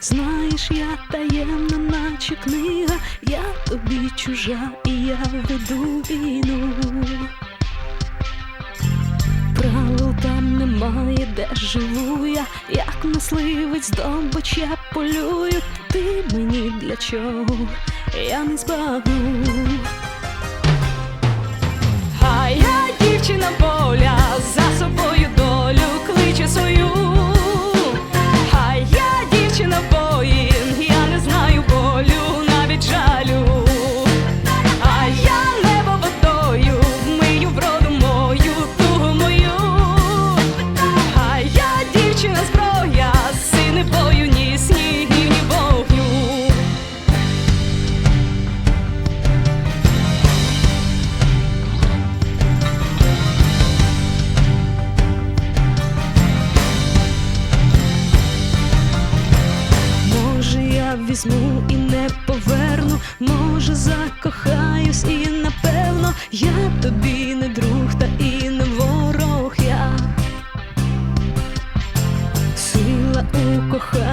знаєш, я таємна, наче книга, я тобі чужа, і я веду війну. Правил там немає, де живу я, як мисливець здобич я полюю, ти мені для чого, я не збагну. візьму і не поверну, може, закохаюсь, і напевно я тобі не друг та і не ворог. Я сила у коханні.